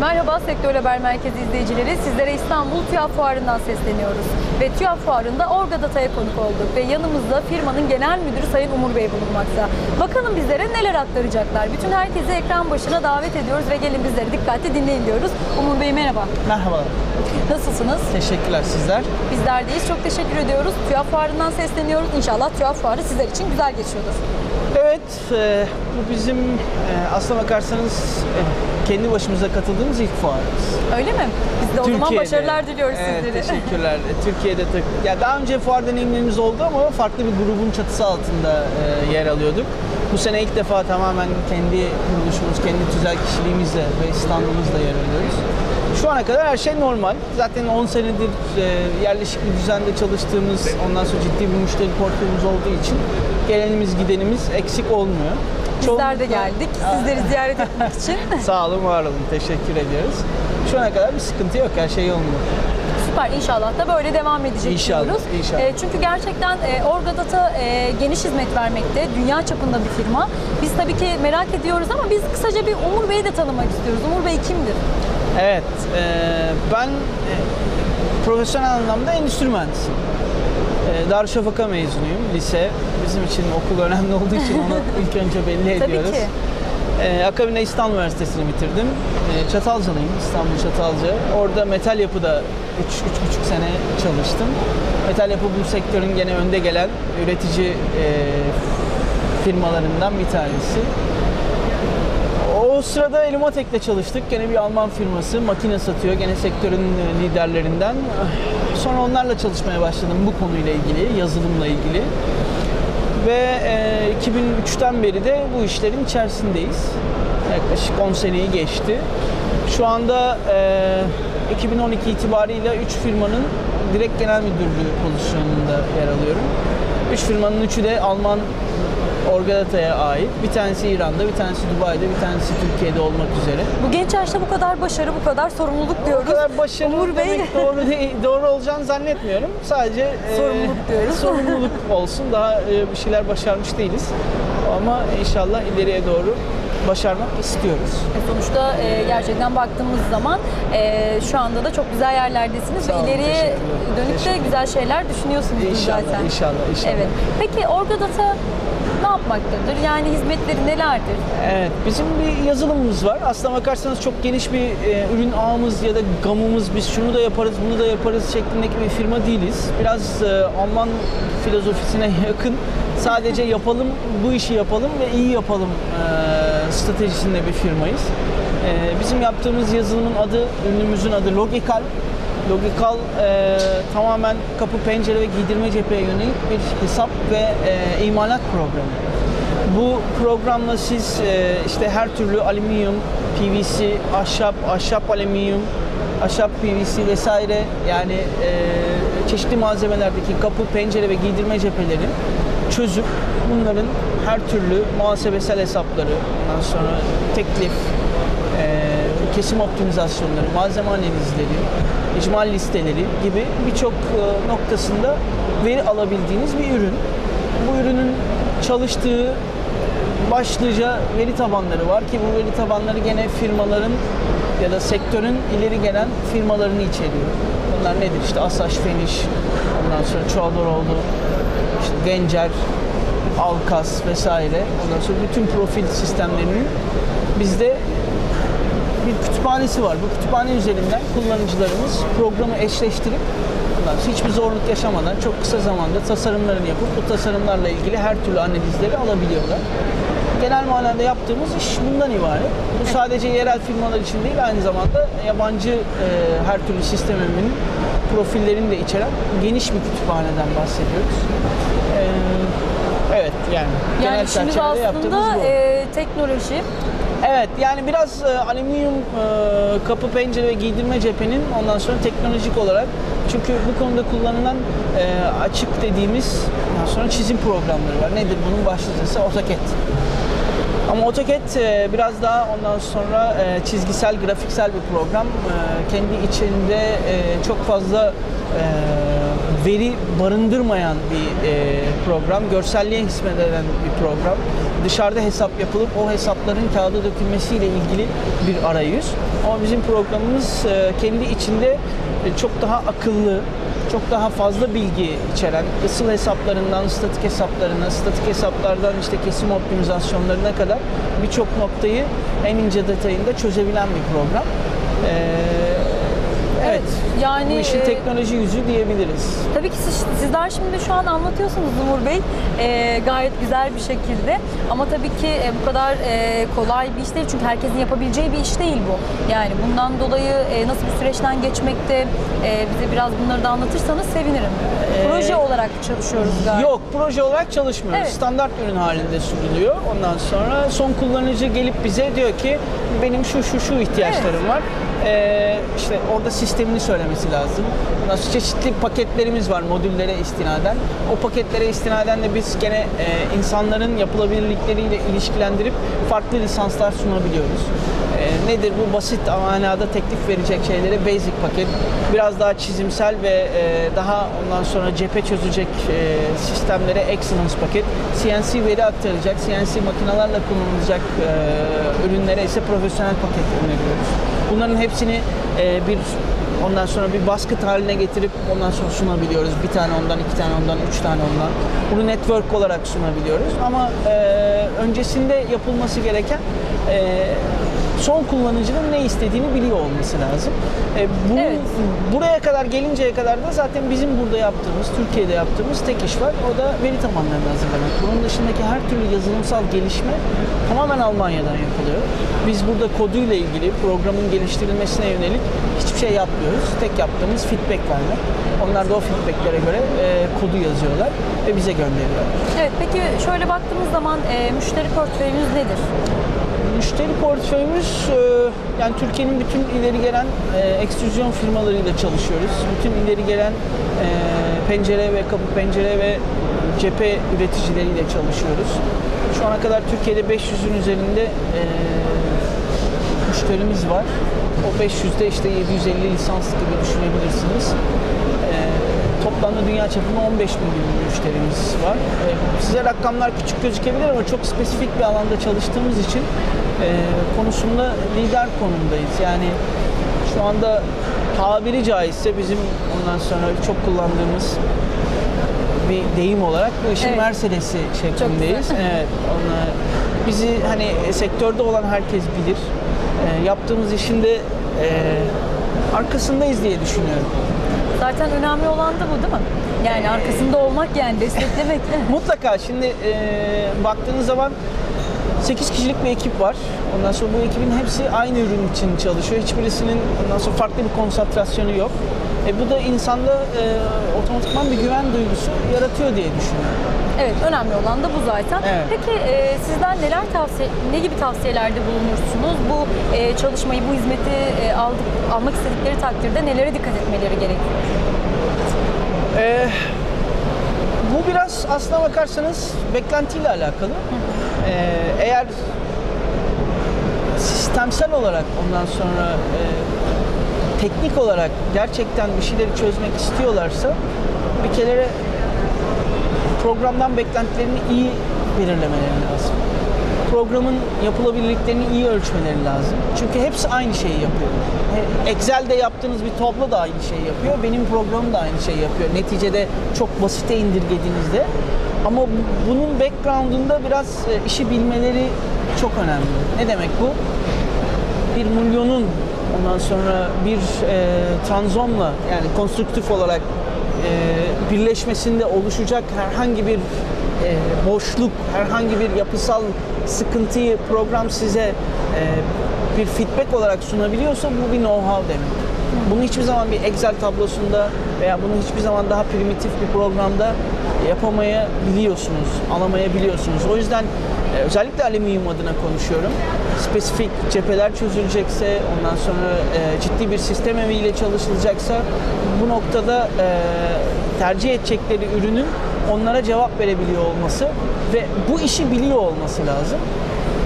Merhaba Sektör Haber Merkezi izleyicileri. Sizlere İstanbul TÜYAP Fuarı'ndan sesleniyoruz. Ve TÜYAP Fuarı'nda Orgadata'ya konuk olduk. Ve yanımızda firmanın genel müdürü Sayın Umur Bey bulunmakta. Bakalım bizlere neler aktaracaklar. Bütün herkesi ekran başına davet ediyoruz ve gelin bizleri dikkatli dinleyin diyoruz. Umur Bey merhaba. Merhaba, Nasılsınız? teşekkürler sizler. Bizler deyiz. Çok teşekkür ediyoruz. TÜYAP Fuarı'ndan sesleniyoruz. İnşallah TÜYAP Fuarı sizler için güzel geçiyordur. Evet, e, bu bizim e, aslına bakarsanız e, kendi başımıza katıldığımız ilk fuarımız. Öyle mi? Biz de o zaman başarılar diliyoruz evet, sizlere. Teşekkürler. E, Türkiye'de tak- ya daha önce fuar deneyimlerimiz oldu ama farklı bir grubun çatısı altında e, yer alıyorduk. Bu sene ilk defa tamamen kendi kuruluşumuz, kendi tüzel kişiliğimizle ve standımızla yer alıyoruz. Şu ana kadar her şey normal. Zaten 10 senedir e, yerleşik bir düzende çalıştığımız, ondan sonra ciddi bir müşteri portföyümüz olduğu için gelenimiz gidenimiz eksik olmuyor. Bizler de geldik. Sizleri ziyaret etmek için. Sağ olun, var olun. Teşekkür ediyoruz. Şu ana kadar bir sıkıntı yok. Her şey yolunda. Süper inşallah da böyle devam edecek İnşallah, diyoruz. inşallah. E, çünkü gerçekten e, Orgadata e, geniş hizmet vermekte. Dünya çapında bir firma. Biz tabii ki merak ediyoruz ama biz kısaca bir Umur Bey'i de tanımak istiyoruz. Umur Bey kimdir? Evet, e, ben e, profesyonel anlamda endüstri mühendisiyim. E, Darüşşafaka mezunuyum, lise. Bizim için okul önemli olduğu için onu ilk önce belli Tabii ediyoruz. ki. E, akabinde İstanbul Üniversitesi'ni bitirdim. E, Çatalcalıyım, İstanbul Çatalca. Orada metal yapıda 3-3,5 sene çalıştım. Metal yapı bu sektörün gene önde gelen üretici e, firmalarından bir tanesi. O sırada Elimotek'le çalıştık. Gene bir Alman firması. Makine satıyor. Gene sektörün e, liderlerinden. Sonra onlarla çalışmaya başladım bu konuyla ilgili, yazılımla ilgili. Ve e, 2003'ten beri de bu işlerin içerisindeyiz. Yaklaşık 10 seneyi geçti. Şu anda e, 2012 itibarıyla 3 firmanın direkt genel müdürlüğü pozisyonunda yer alıyorum. 3 firmanın üçü de Alman Orgadata'ya ait. Bir tanesi İran'da, bir tanesi Dubai'de, bir tanesi Türkiye'de olmak üzere. Bu genç yaşta bu kadar başarı, bu kadar sorumluluk diyoruz. O kadar başarılı Umur Bey. demek doğru değil, doğru olacağını zannetmiyorum. Sadece e, Sorumluluk diyoruz. sorumluluk olsun. Daha e, bir şeyler başarmış değiliz. Ama inşallah ileriye doğru başarmak istiyoruz. E, Sonuçta e, gerçekten baktığımız zaman e, şu anda da çok güzel yerlerdesiniz Sağ ve olun, ileriye teşekkürler. dönük de güzel şeyler düşünüyorsunuz İnşallah, zaten. inşallah, inşallah. Evet. Peki Orgadata ne yapmaktadır? Yani hizmetleri nelerdir? Evet, bizim bir yazılımımız var. Aslına bakarsanız çok geniş bir e, ürün ağımız ya da gamımız, biz şunu da yaparız, bunu da yaparız şeklindeki bir firma değiliz. Biraz e, Alman filozofisine yakın. Sadece yapalım, bu işi yapalım ve iyi yapalım e, stratejisinde bir firmayız. E, bizim yaptığımız yazılımın adı, ürünümüzün adı Logical. Logical e, tamamen kapı, pencere ve giydirme cepheye yönelik bir hesap ve e, imalat programı. Bu programla siz e, işte her türlü alüminyum, PVC, ahşap, ahşap alüminyum, ahşap PVC vesaire yani e, çeşitli malzemelerdeki kapı, pencere ve giydirme cepheleri çözüp bunların her türlü muhasebesel hesapları, ondan sonra teklif, e, kesim optimizasyonları, malzeme analizleri, icmal listeleri gibi birçok e, noktasında veri alabildiğiniz bir ürün. Bu ürünün çalıştığı başlıca veri tabanları var ki bu veri tabanları gene firmaların ya da sektörün ileri gelen firmalarını içeriyor. Bunlar nedir? İşte Asaş Feniş, ondan sonra Çuadoroğlu, işte Gencer, Alkas vesaire. Ondan sonra bütün profil sistemlerinin bizde bir kütüphanesi var. Bu kütüphane üzerinden kullanıcılarımız programı eşleştirip hiçbir zorluk yaşamadan çok kısa zamanda tasarımlarını yapıp bu tasarımlarla ilgili her türlü analizleri alabiliyorlar. Genel manada yaptığımız iş bundan ibaret. Bu sadece yerel firmalar için değil aynı zamanda yabancı e, her türlü sistem ürününün profillerini de içeren geniş bir kütüphaneden bahsediyoruz. E, evet yani, genel Yani yaptığımız aslında e, teknoloji. Evet yani biraz e, alüminyum e, kapı pencere ve giydirme cephenin ondan sonra teknolojik olarak çünkü bu konuda kullanılan e, açık dediğimiz ondan sonra çizim programları var. Nedir bunun başlıcası? AutoCAD. Ama AutoCAD e, biraz daha ondan sonra e, çizgisel, grafiksel bir program. E, kendi içinde e, çok fazla e, veri barındırmayan bir e, program, görselliğe hizmet eden bir program. Dışarıda hesap yapılıp o hesapların kağıda dökülmesiyle ilgili bir arayüz. Ama bizim programımız e, kendi içinde e, çok daha akıllı, çok daha fazla bilgi içeren, ısıl hesaplarından statik hesaplarına, statik hesaplardan işte kesim optimizasyonlarına kadar birçok noktayı en ince detayında çözebilen bir program. Ee, Yani bu işin e, teknoloji yüzü diyebiliriz. Tabii ki siz, sizler şimdi şu an anlatıyorsunuz Umur Bey e, gayet güzel bir şekilde ama tabii ki e, bu kadar e, kolay bir iş değil çünkü herkesin yapabileceği bir iş değil bu. Yani bundan dolayı e, nasıl bir süreçten geçmekte e, bize biraz bunları da anlatırsanız sevinirim. Proje olarak çalışıyoruz galiba. Yok, proje olarak çalışmıyoruz. Evet. Standart ürün halinde sunuluyor. Ondan sonra son kullanıcı gelip bize diyor ki benim şu şu şu ihtiyaçlarım var. Ee, işte orada sistemini söylemesi lazım. Sonra çeşitli paketlerimiz var modüllere istinaden. O paketlere istinaden de biz gene e, insanların yapılabilirlikleriyle ilişkilendirip farklı lisanslar sunabiliyoruz. Ee, nedir bu basit manada teklif verecek şeylere basic paket, biraz daha çizimsel ve e, daha ondan sonra cephe çözecek e, sistemlere excellence paket, CNC veri aktaracak, CNC makinalarla kullanılacak e, ürünlere ise profesyonel paket öneriyoruz. Bunların hepsini e, bir ondan sonra bir baskıt haline getirip ondan sonra sunabiliyoruz. Bir tane ondan, iki tane ondan, üç tane ondan. Bunu network olarak sunabiliyoruz ama e, öncesinde yapılması gereken e, son kullanıcının ne istediğini biliyor olması lazım. E, bunun, Evet. Buraya kadar gelinceye kadar da zaten bizim burada yaptığımız, Türkiye'de yaptığımız tek iş var. O da veri tabanlarını hazırlamak. Bunun dışındaki her türlü yazılımsal gelişme tamamen Almanya'dan yapılıyor. Biz burada koduyla ilgili programın geliştirilmesine yönelik hiçbir şey yapmıyoruz. Tek yaptığımız feedback vermek. Onlar da o feedbacklere göre e, kodu yazıyorlar ve bize gönderiyorlar. Evet peki şöyle baktığımız zaman e, müşteri portföyünüz nedir? Müşteri portföyümüz e, yani Türkiye'nin bütün ileri gelen e, ekstrüzyon firmalarıyla çalışıyoruz. Bütün ileri gelen e, pencere ve kapı pencere ve cephe üreticileriyle çalışıyoruz. Şu ana kadar Türkiye'de 500'ün üzerinde e, müşterimiz var. O 500'de işte 750 lisans gibi düşünebilirsiniz. E, toplamda dünya çapında 15 bin gibi bir müşterimiz var. E, size rakamlar küçük gözükebilir ama çok spesifik bir alanda çalıştığımız için e, konusunda lider konumdayız. Yani şu anda tabiri caizse bizim ondan sonra çok kullandığımız bir deyim olarak bu işin Evet. Mercedes'i şeklindeyiz. evet, ona, bizi hani sektörde olan herkes bilir. E, yaptığımız işin de e, arkasındayız diye düşünüyorum. Zaten önemli olan da bu değil mi? Yani arkasında olmak yani desteklemek. Mutlaka şimdi e, baktığınız zaman 8 kişilik bir ekip var. Ondan sonra bu ekibin hepsi aynı ürün için çalışıyor. Hiçbirisinin ondan sonra farklı bir konsantrasyonu yok. E, bu da insanda e, otomatikman bir güven duygusu yaratıyor diye düşünüyorum. Evet, önemli olan da bu zaten. Evet. Peki e, sizden neler tavsiye, ne gibi tavsiyelerde bulunursunuz? Bu e, çalışmayı, bu hizmeti e, aldık, almak istedikleri takdirde nelere dikkat etmeleri gerekiyor? Ee, bu biraz aslına bakarsanız beklentiyle alakalı. Ee, eğer sistemsel olarak ondan sonra e, teknik olarak gerçekten bir şeyleri çözmek istiyorlarsa bir kere programdan beklentilerini iyi belirlemeleri lazım. Programın yapılabilirliklerini iyi ölçmeleri lazım. Çünkü hepsi aynı şeyi yapıyor. Excel'de yaptığınız bir tablo da aynı şeyi yapıyor. Benim programım da aynı şeyi yapıyor. Neticede çok basite indirgediğinizde. Ama bu- bunun background'unda biraz e, işi bilmeleri çok önemli. Ne demek bu? bir milyonun ondan sonra bir e, tranzomla yani konstruktif olarak e, birleşmesinde oluşacak herhangi bir e, boşluk, herhangi bir yapısal sıkıntıyı program size e, bir feedback olarak sunabiliyorsa bu bir know-how demek. Bunu hiçbir zaman bir Excel tablosunda veya bunu hiçbir zaman daha primitif bir programda yapamayabiliyorsunuz, alamayabiliyorsunuz. O yüzden e, özellikle alüminyum adına konuşuyorum. Spesifik cepheler çözülecekse, ondan sonra e, ciddi bir sistem eviyle çalışılacaksa bu noktada e, tercih edecekleri ürünün onlara cevap verebiliyor olması ve bu işi biliyor olması lazım.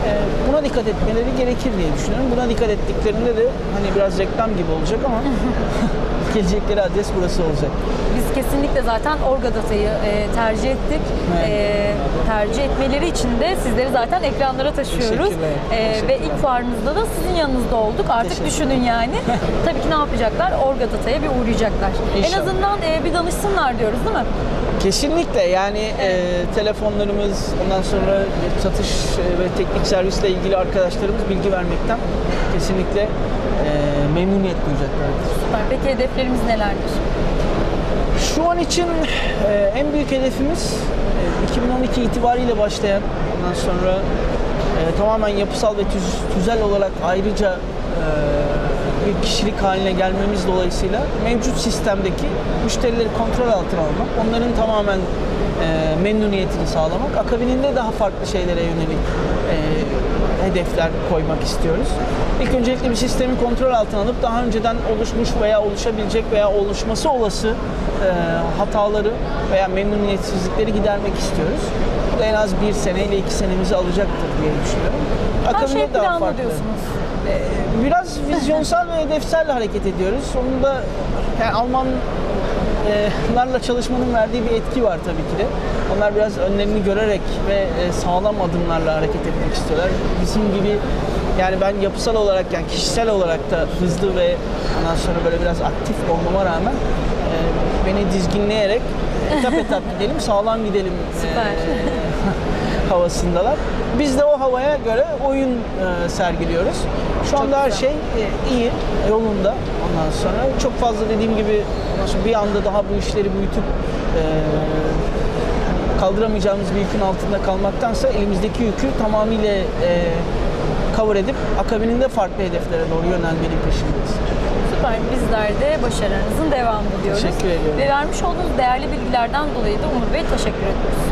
E, buna dikkat etmeleri gerekir diye düşünüyorum. Buna dikkat ettiklerinde de hani biraz reklam gibi olacak ama gelecekleri adres burası olacak. Biz kesinlikle zaten Orgadata'yı e, tercih ettik. Evet. E, tercih etmeleri için de sizleri zaten ekranlara taşıyoruz. Teşekkürler, E, ve ilk fuarınızda da sizin yanınızda olduk. Artık düşünün yani. Tabii ki ne yapacaklar? Orgadata'ya bir uğrayacaklar. En İnşallah. azından e, bir danışsınlar diyoruz değil mi? Kesinlikle yani e, telefonlarımız ondan sonra satış e, ve teknik servisle ilgili arkadaşlarımız bilgi vermekten kesinlikle e, memnuniyet duyacaklardır. Süper. Peki hedeflerimiz nelerdir? Şu an için e, en büyük hedefimiz e, 2012 itibariyle başlayan ondan sonra e, tamamen yapısal ve tüz- tüzel olarak ayrıca e, bir kişilik haline gelmemiz dolayısıyla mevcut sistemdeki müşterileri kontrol altına almak, onların tamamen e, memnuniyetini sağlamak, akabininde daha farklı şeylere yönelik e, hedefler koymak istiyoruz. İlk öncelikle bir sistemi kontrol altına alıp daha önceden oluşmuş veya oluşabilecek veya oluşması olası e, hataları veya memnuniyetsizlikleri gidermek istiyoruz. Bu da en az bir sene ile iki senemizi alacaktır diye düşünüyorum. Her Akabinde şey daha planlı farklı. diyorsunuz. Ee, Biraz vizyonsal ve hedefsel hareket ediyoruz. Onun da yani Almanlarla çalışmanın verdiği bir etki var tabii ki de. Onlar biraz önlerini görerek ve e, sağlam adımlarla hareket etmek istiyorlar. Bizim gibi yani ben yapısal olarak yani kişisel olarak da hızlı ve ondan sonra böyle biraz aktif olmama rağmen e, beni dizginleyerek etap etap gidelim, sağlam gidelim e, Süper. havasındalar. Biz de o havaya göre oyun e, sergiliyoruz. Şu anda her güzel. şey e, iyi, yolunda. Ondan sonra çok fazla dediğim gibi bir anda daha bu işleri büyütüp e, kaldıramayacağımız bir yükün altında kalmaktansa elimizdeki yükü tamamıyla e, cover edip akabininde farklı hedeflere doğru yönelmenin peşindeyiz. Süper. Bizler de başarınızın devamı diliyoruz. Teşekkür ediyorum. Ve vermiş olduğunuz değerli bilgilerden dolayı da Umur Bey teşekkür ediyoruz.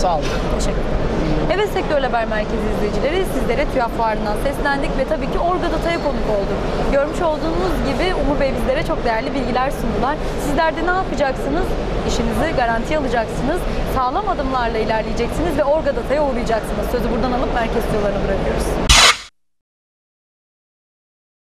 Sağ olun. Teşekkür ederim. Evet Sektör Haber Merkezi izleyicileri sizlere TÜYAP Fuarı'ndan seslendik ve tabii ki Orgadata'ya konuk olduk. Görmüş olduğunuz gibi Umur Bey bizlere çok değerli bilgiler sundular. Sizler de ne yapacaksınız? İşinizi garantiye alacaksınız. Sağlam adımlarla ilerleyeceksiniz ve Orgadata'ya uğrayacaksınız. Sözü buradan alıp merkez yollarına bırakıyoruz.